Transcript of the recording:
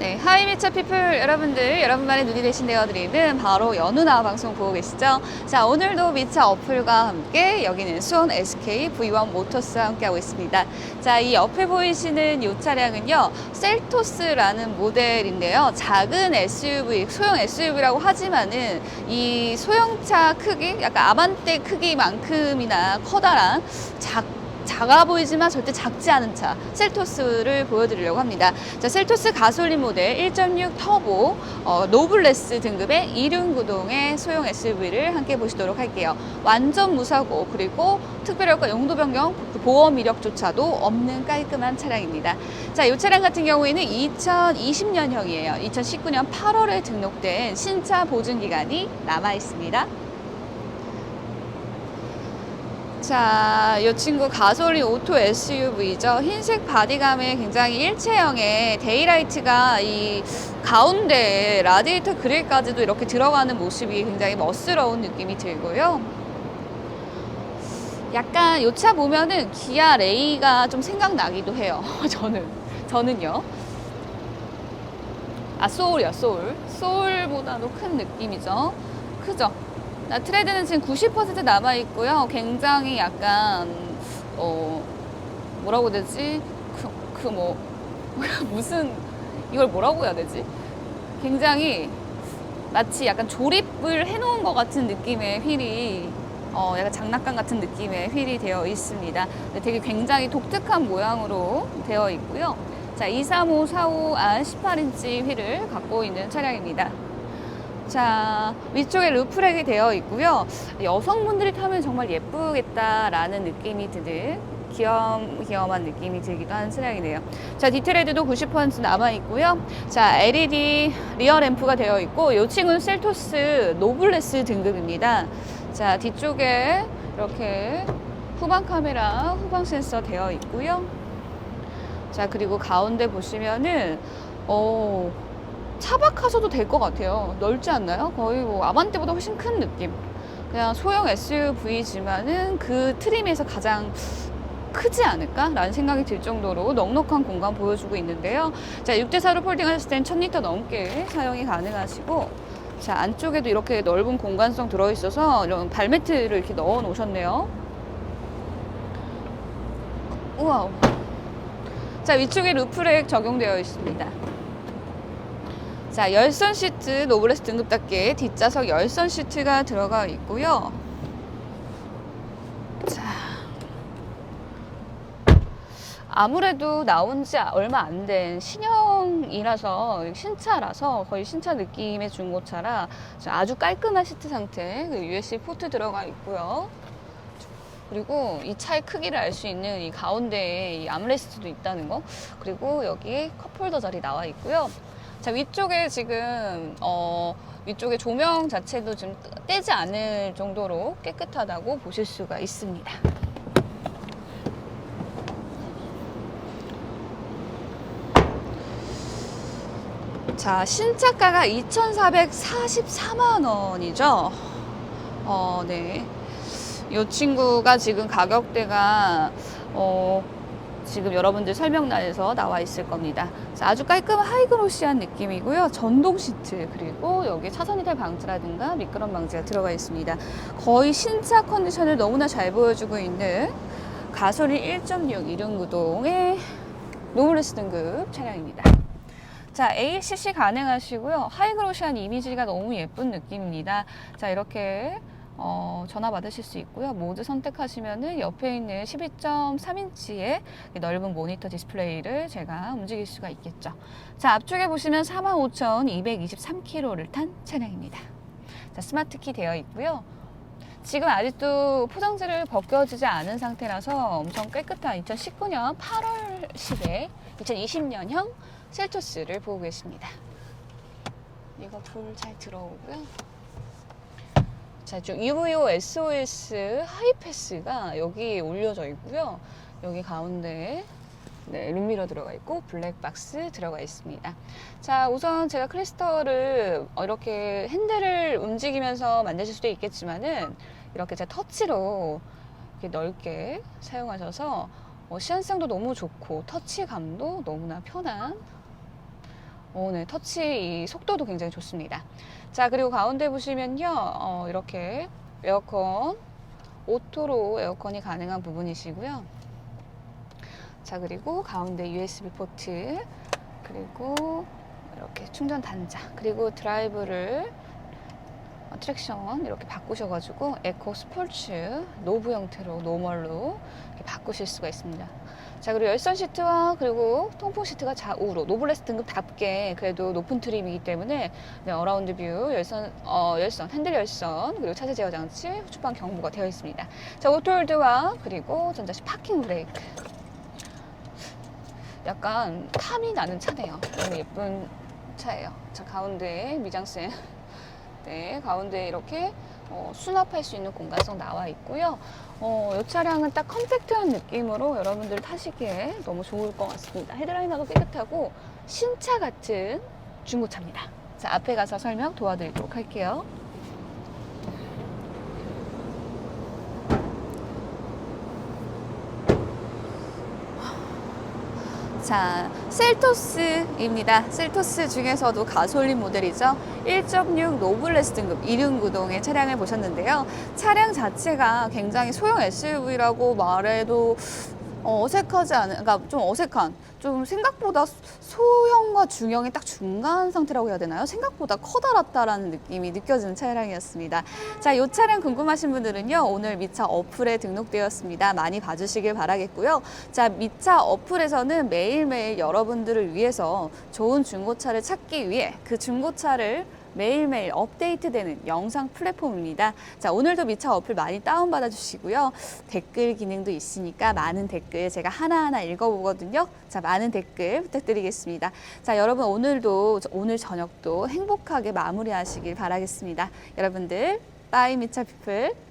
네, 하이미차 피플 여러분들, 여러분만의 눈이 되신 되어드리는 바로 연우나 방송 보고 계시죠? 자, 오늘도 미차 어플과 함께 여기는 수원 SK V1 모터스와 함께하고 있습니다. 자, 이 옆에 보이시는 이 차량은요, 셀토스라는 모델인데요. 작은 SUV, 소형 SUV라고 하지만은 이 소형차 크기, 약간 아반떼 크기만큼이나 커다란 작 작아 보이지만 절대 작지 않은 차 셀토스를 보여드리려고 합니다. 자, 셀토스 가솔린 모델 1.6 터보 어, 노블레스 등급의 이륜 구동의 소형 SUV를 함께 보시도록 할게요. 완전 무사고 그리고 특별효과 용도 변경 그 보험 이력조차도 없는 깔끔한 차량입니다. 자, 이 차량 같은 경우에는 2020년형이에요. 2019년 8월에 등록된 신차 보증 기간이 남아 있습니다. 자, 이 친구 가솔린 오토 SUV죠. 흰색 바디감에 굉장히 일체형의 데이라이트가 이 가운데 라디에이터 그릴까지도 이렇게 들어가는 모습이 굉장히 멋스러운 느낌이 들고요. 약간 이 차 보면은 기아 레이가 좀 생각나기도 해요. 저는. 저는요. 아, 소울이요, 소울. 소울보다도 큰 느낌이죠. 크죠? 나 트레드는 지금 90% 남아 있고요. 굉장히 약간 어 뭐라고 해야 되지? 그그뭐 무슨 이걸 뭐라고 해야 되지? 굉장히 마치 약간 조립을 해놓은 것 같은 느낌의 휠이 어 약간 장난감 같은 느낌의 휠이 되어 있습니다. 되게 굉장히 독특한 모양으로 되어 있고요. 자, 235, 45, 안 18인치 휠을 갖고 있는 차량입니다. 자, 위쪽에 루프렉이 되어 있고요. 여성분들이 타면 정말 예쁘겠다라는 느낌이 드는 귀염귀염한 느낌이 들기도 하는 차량이네요. 자, 디테일헤드도 90% 남아 있고요. 자, LED 리어 램프가 되어 있고 이 친구는 셀토스 노블레스 등급입니다. 자, 뒤쪽에 이렇게 후방 카메라, 후방 센서 되어 있고요. 자, 그리고 가운데 보시면은 어 차박하셔도 될 것 같아요. 넓지 않나요? 거의 뭐 아반떼보다 훨씬 큰 느낌. 그냥 소형 SUV지만은 그 트림에서 가장 크지 않을까라는 생각이 들 정도로 넉넉한 공간 보여주고 있는데요. 자, 6대4로 폴딩하셨을 땐 1000리터 넘게 사용이 가능하시고 자, 안쪽에도 이렇게 넓은 공간성 들어있어서 이런 발매트를 이렇게 넣어 놓으셨네요. 우와. 자, 위쪽에 루프렉 적용되어 있습니다. 자, 열선 시트 노블레스 등급답게 뒷좌석 열선 시트가 들어가 있고요. 자. 아무래도 나온 지 얼마 안 된 신형이라서 신차라서 거의 신차 느낌의 중고차라 아주 깔끔한 시트 상태 그 USB 포트 들어가 있고요. 그리고 이 차의 크기를 알 수 있는 이 가운데에 이 암레스트도 있다는 거 그리고 여기 컵홀더 자리 나와 있고요. 자 위쪽에 지금 어 위쪽에 조명 자체도 좀 떼지 않을 정도로 깨끗하다고 보실 수가 있습니다. 자 신차가가 2,444만 원이죠. 어 네. 이 친구가 지금 가격대가 어 지금 여러분들 설명란에서 나와 있을 겁니다. 자, 아주 깔끔한 하이그로시한 느낌이고요. 전동 시트 그리고 여기 차선 이탈 방지라든가 미끄럼 방지가 들어가 있습니다. 거의 신차 컨디션을 너무나 잘 보여주고 있는 가솔린 1.6 이륜구동의 노블레스 등급 차량입니다. 자, ACC 가능하시고요. 하이그로시한 이미지가 너무 예쁜 느낌입니다. 자, 이렇게 어, 전화 받으실 수 있고요. 모드 선택하시면은 옆에 있는 12.3인치의 넓은 모니터 디스플레이를 제가 움직일 수가 있겠죠. 자, 앞쪽에 보시면 45,223km를 탄 차량입니다. 자, 스마트 키 되어 있고요. 지금 아직도 포장지를 벗겨지지 않은 상태라서 엄청 깨끗한 2019년 8월 10일 2020년형 셀토스를 보고 계십니다. 이거 불 잘 들어오고요. 자, 좀 EVO SOS 하이패스가 여기 올려져 있고요. 여기 가운데 네, 룸미러 들어가 있고 블랙박스 들어가 있습니다. 자, 우선 제가 크리스털을 이렇게 핸들을 움직이면서 만드실 수도 있겠지만은 이렇게 제 터치로 이렇게 넓게 사용하셔서 어, 시한성도 너무 좋고 터치감도 너무나 편한 어, 네, 터치 이 속도도 굉장히 좋습니다. 자, 그리고 가운데 보시면요. 어, 이렇게 에어컨, 오토로 에어컨이 가능한 부분이시고요. 자, 그리고 가운데 USB 포트, 그리고 이렇게 충전 단자, 그리고 드라이브를 어, 트랙션 이렇게 바꾸셔가지고 에코 스포츠 노브 형태로 노멀로 바꾸실 수가 있습니다. 자 그리고 열선 시트와 그리고 통풍 시트가 좌우로 노블레스 등급답게 그래도 높은 트림이기 때문에 네, 어라운드 뷰 열선 어, 열선 핸들 열선 그리고 차세 제어 장치 후추방 경보가 되어 있습니다. 자 오토홀드와 그리고 전자식 파킹 브레이크 약간 탐이 나는 차네요. 너무 예쁜 차예요. 자 가운데 미장센 네, 가운데 이렇게 어, 수납할 수 있는 공간성 나와 있고요. 어, 이 차량은 딱 컴팩트한 느낌으로 여러분들 타시기에 너무 좋을 것 같습니다. 헤드라이너도 깨끗하고 신차 같은 중고차입니다. 자, 앞에 가서 설명 도와드리도록 할게요. 자, 셀토스입니다. 셀토스 중에서도 가솔린 모델이죠. 1.6 노블레스 등급 2륜 구동의 차량을 보셨는데요. 차량 자체가 굉장히 소형 SUV라고 말해도 어, 어색하지 않은, 그러니까 좀 어색한, 좀 생각보다 소형과 중형의 딱 중간 상태라고 해야 되나요? 생각보다 커다랗다라는 느낌이 느껴지는 차량이었습니다. 자, 이 차량 궁금하신 분들은요, 오늘 미차 어플에 등록되었습니다. 많이 봐주시길 바라겠고요. 자, 미차 어플에서는 매일매일 여러분들을 위해서 좋은 중고차를 찾기 위해 그 중고차를 매일매일 업데이트되는 영상 플랫폼입니다. 자, 오늘도 미차 어플 많이 다운받아 주시고요. 댓글 기능도 있으니까 많은 댓글 제가 하나하나 읽어보거든요. 자, 많은 댓글 부탁드리겠습니다. 자, 여러분 오늘도, 오늘 저녁도 행복하게 마무리하시길 바라겠습니다. 여러분들, 빠이 미차 피플.